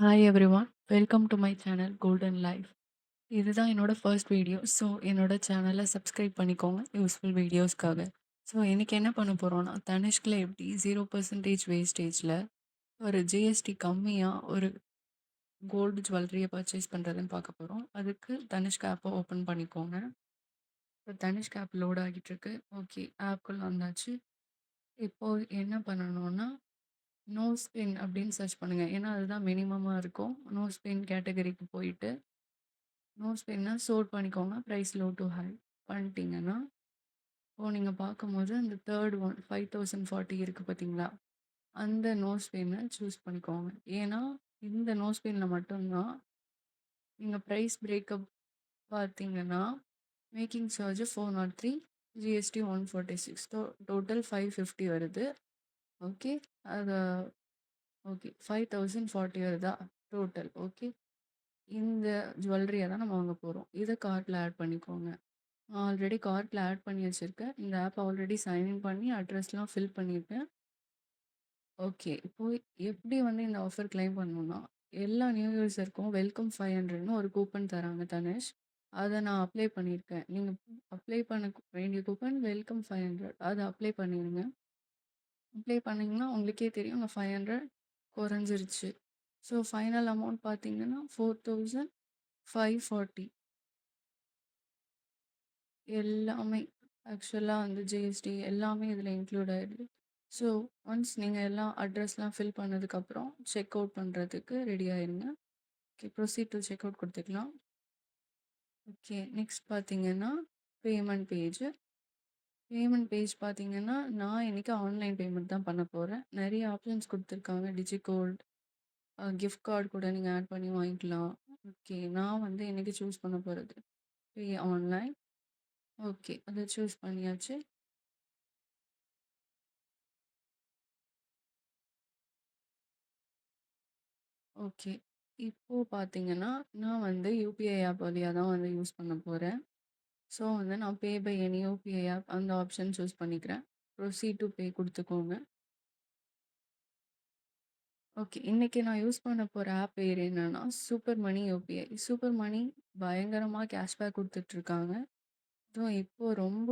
Hi everyone welcome to my channel golden life இதுதான் என்னோட first video so என்னோட சேனலை சப்ஸ்கிரைப் பண்ணிக்கோங்க. யூஸ்ஃபுல் வீடியோஸ்க்காக ஸோ இன்றைக்கி என்ன பண்ண போகிறோன்னா தனுஷ்கில் எப்படி ஜீரோ பர்சன்டேஜ் வேஸ்டேஜில் ஒரு ஜிஎஸ்டி கம்மியாக ஒரு கோல்டு ஜுவல்லரியை பர்ச்சேஸ் பண்ணுறதுன்னு பார்க்க போகிறோம் அதுக்கு தனுஷ்க் ஆப்பை ஓப்பன் பண்ணிக்கோங்க. இப்போ தனுஷ்க் ஆப் லோட் ஆகிட்டுருக்கு ஓகே ஆப்குள்ளே வந்தாச்சு. இப்போது என்ன பண்ணணும்னா நோ ஸ்பின் அப்படின்னு சர்ச் பண்ணுங்க. ஏன்னா, அதுதான் மினிமமா இருக்கும். நோ ஸ்பின் கேட்டகரிக்கு போயிட்டு, நோ ஸ்பின்னா சோர்ட் பண்ணிக்கோங்க. பிரைஸ் லோ டூ ஹை பண்ணிட்டீங்கன்னா, இப்போ நீங்க பார்க்கும்போது அந்த தேர்ட் ஒன் 5040 இருக்கு பார்த்தீங்களா? அந்த நோ ஸ்பின்ன சூஸ் பண்ணிக்கோங்க. ஏன்னா, இந்த நோ ஸ்பின்ல மட்டும் தான் நீங்க பிரைஸ் பிரேக்கப் பார்த்தீங்கன்னா, மேக்கிங் சார்ஜ் 403 ஜிஎஸ்டி 146 டோ டோட்டல் 550 வருது. ஓகே. அத ஓகே. 5040 வருதா? டோட்டல். ஓகே. இந்த ஜுவல்லரிய தான் நம்ம வாங்க போறோம். இத கார்ட்ல ஆட் பண்ணிக்கோங்க. ஆல்ரெடி கார்ட்ல ஆட் பண்ணி வச்சிருக்கேன். இந்த ஆப் ஆல்ரெடி சைன் இன் பண்ணி அட்ரஸ்லாம் ஃபில் பண்ணியிருக்கேன். ஓகே. இப்போ எப்படி வந்து இந்த ஆஃபர் கிளைம் பண்ணணும்னா, எல்லா நியூ யூசருக்கும் வெல்கம் 500ன்னு ஒரு கூப்பன் தராங்க தனுஷ் அத நான் அப்ளை பண்ணியிருக்கேன். நீங்க அப்ளை பண்ண வேண்டிய கூப்பன் வெல்கம் 500 அத அப்ளை பண்ணிருங்க. அப்ளை பண்ணிங்கன்னா உங்களுக்கே தெரியும் அங்க 500 குறைஞ்சிருச்சு. ஸோ ஃபைனல் அமௌண்ட் பார்த்தீங்கன்னா, 4540 எல்லாமே ஆக்சுவலாக வந்து ஜிஎஸ்டி எல்லாமே இதில் இன்க்ளூட் ஆகிடுது ஸோ ஒன்ஸ் நீங்கள் எல்லாம் அட்ரஸ்லாம் ஃபில் பண்ணதுக்கப்புறம், செக் அவுட் பண்ணுறதுக்கு ரெடி ஆயிருங்க. Okay proceed to check out கொடுத்துக்கலாம் ஓகே. நெக்ஸ்ட் பார்த்தீங்கன்னா, பேமெண்ட் பேஜ். பேமெண்ட் பேஜ் பார்த்தீங்கன்னா, நான் இன்னைக்கு ஆன்லைன் பேமெண்ட் தான் பண்ண போறேன். நெறைய ஆப்ஷன்ஸ் குடுத்துருக்காங்க. டிஜிகோல்ட், அ கிஃப்ட் கார்ட் கூட நீங்க ஆட் பண்ணி வாங்கிக்கலாம். ஓகே. நான் வந்து இன்னைக்கு சூஸ் பண்ண போறது பே ஆன்லைன். ஓகே. அத சூஸ் பண்ணியாச்சு. ஓகே. இப்போ பார்த்தீங்கன்னா, நான் வந்து யுபிஐ ஆப் வழியா தான் வந்து யூஸ் பண்ண போறேன். ஸோ வந்து நான் pay by any UPI app அந்த ஆப்ஷன் சூஸ் பண்ணிக்கிறேன். ப்ரொசீட் டு பே கொடுத்துக்கோங்க ஓகே. இன்றைக்கி நான் யூஸ் பண்ண போகிற ஆப் பேர் என்னென்னா super money UPI super money பயங்கரமாக கேஷ்பேக் கொடுத்துட்ருக்காங்க அதுவும் இப்போ ரொம்ப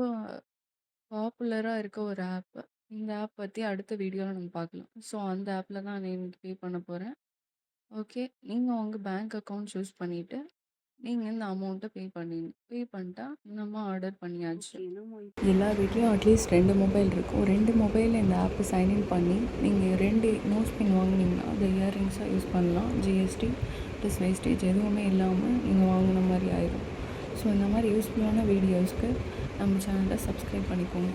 பாப்புலராக இருக்க ஒரு ஆப். இந்த ஆப் பற்றி அடுத்த வீடியோவில் நம்ம பார்க்கலாம். ஸோ அந்த ஆப்பில் தான் நான் இன்றைக்கி பே பண்ண போகிறேன் ஓகே. நீங்கள் உங்கள் பேங்க் அக்கவுண்ட் சூஸ் பண்ணிவிட்டு நீங்க இந்த அமௌண்ட்ட பே பண்ணிடணும். பே பண்ணிட்டா நம்ம ஆர்டர் பண்ணியாச்சு. எல்லார் வீட்லயும் அட்லீஸ்ட் 2 மொபைல் இருக்கும். 2 மொபைல்ல இந்த ஆப் சைன் இன் பண்ணி, நீங்க 2 நோ ஸ்பின் வாங்குனீங்கன்னா, அத இயர்ரிங்ஸா யூஸ் பண்ணலாம். ஜிஎஸ்டி ப்ளஸ் வேஸ்டேஜ் எதுவுமே இல்லாம நீங்க வாங்குன மாரி ஆயிரும். ஸோ இந்த மாரி யூஸ்ஃபுல்லான வீடியோஸ்க்கு நம்ம சேனல சப்ஸ்கிரைப் பண்ணிக்கோங்க.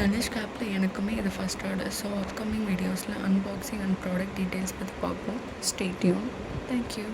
தனிஷ்க் ஆப்ல எனக்குமே இது ஃபர்ஸ்ட் ஆர்டர். ஸோ அப்கமிங் வீடியோஸ்ல அன்பாக்சிங் அண்ட் ப்ராடக்ட் டீட்டெயில்ஸ் பத்தி பார்ப்போம். Stay tuned. Thank you.